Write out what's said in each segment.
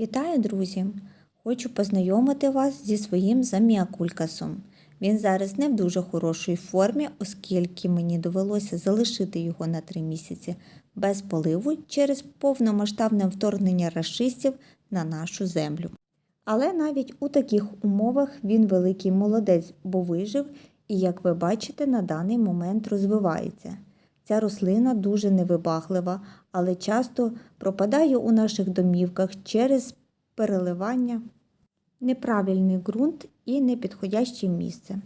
Вітаю, друзі! Хочу познайомити вас зі своїм заміакулькасом. Він зараз не в дуже хорошій формі, оскільки мені довелося залишити його на 3 місяці без поливу через повномасштабне вторгнення рашистів на нашу землю. Але навіть у таких умовах він великий молодець, бо вижив і, як ви бачите, на даний момент розвивається. Ця рослина дуже невибаглива, але часто пропадає у наших домівках через переливання, неправильний ґрунт і непідходяще місце.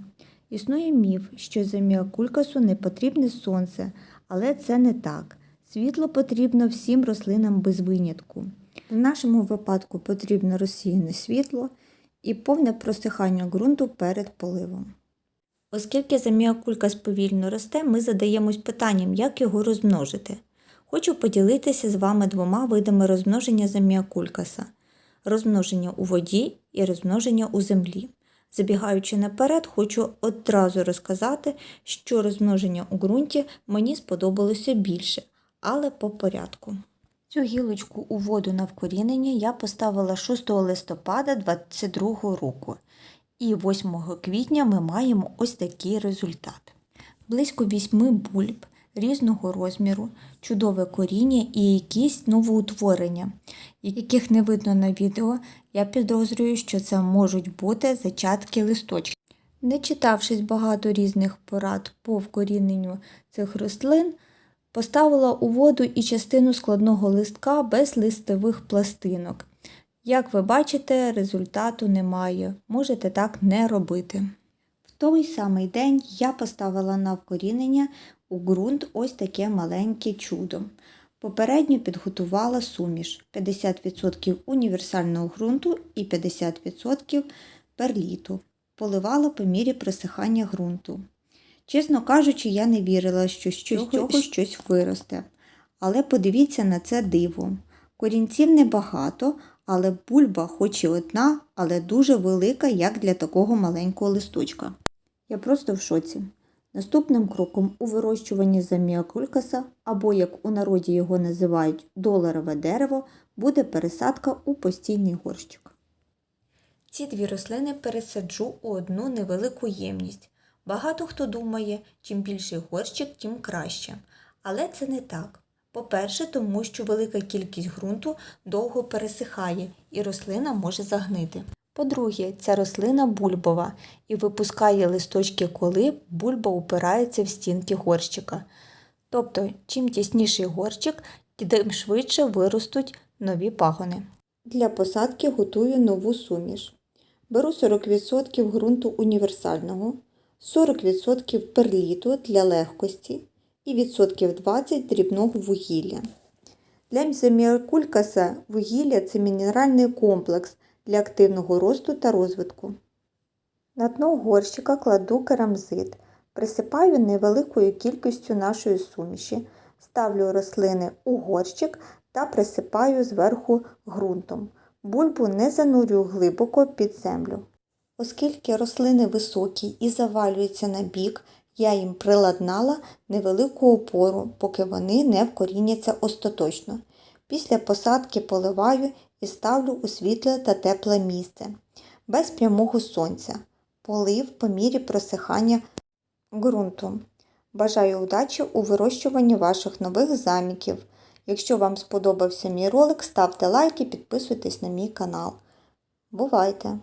Існує міф, що заміакулькасу не потрібне сонце, але це не так. Світло потрібно всім рослинам без винятку. В нашому випадку потрібно розсіяне світло і повне просихання ґрунту перед поливом. Оскільки заміакулькас повільно росте, ми задаємось питанням, як його розмножити. Хочу поділитися з вами двома видами розмноження заміакулькаса – розмноження у воді і розмноження у землі. Забігаючи наперед, хочу одразу розказати, що розмноження у ґрунті мені сподобалося більше, але по порядку. Цю гілочку у воду на вкорінення я поставила 6 листопада 2022 року. І 8 квітня ми маємо ось такий результат. Близько 8 бульб різного розміру, чудове коріння і якісь новоутворення, яких не видно на відео, я підозрюю, що це можуть бути зачатки листочків. Не читавшись багато різних порад по вкоріненню цих рослин, поставила у воду і частину складного листка без листових пластинок. Як ви бачите, результату немає, можете так не робити. В той самий день я поставила на вкорінення у ґрунт ось таке маленьке чудо. Попередньо підготувала суміш 50% універсального ґрунту і 50% перліту. Поливала по мірі присихання ґрунту. Чесно кажучи, я не вірила, що з цього щось виросте. Але подивіться на це диво. Корінців небагато, але бульба хоч і одна, але дуже велика, як для такого маленького листочка. Я просто в шоці. Наступним кроком у вирощуванні заміакулькаса, або як у народі його називають доларове дерево, буде пересадка у постійний горщик. Ці дві рослини пересаджу у одну невелику ємність. Багато хто думає, чим більший горщик, тим краще. Але це не так. По-перше, тому що велика кількість ґрунту довго пересихає і рослина може загнити. По-друге, ця рослина бульбова і випускає листочки, коли бульба упирається в стінки горщика. Тобто, чим тісніший горщик, тим швидше виростуть нові пагони. Для посадки готую нову суміш. Беру 40% ґрунту універсального, 40% перліту для легкості і відсотків 20 дрібного вугілля. Для земіакулькаса вугілля це мінеральний комплекс для активного росту та розвитку. На дно горщика кладу керамзит, присипаю невеликою кількістю нашої суміші, ставлю рослини у горщик та присипаю зверху ґрунтом. Бульбу не занурюю глибоко під землю. Оскільки рослини високі і завалюються на бік, я їм приладнала невелику опору, поки вони не вкоріняться остаточно. Після посадки поливаю і ставлю у світле та тепле місце, без прямого сонця, полив по мірі просихання ґрунту. Бажаю удачі у вирощуванні ваших нових заміків. Якщо вам сподобався мій ролик, ставте лайк і підписуйтесь на мій канал. Бувайте!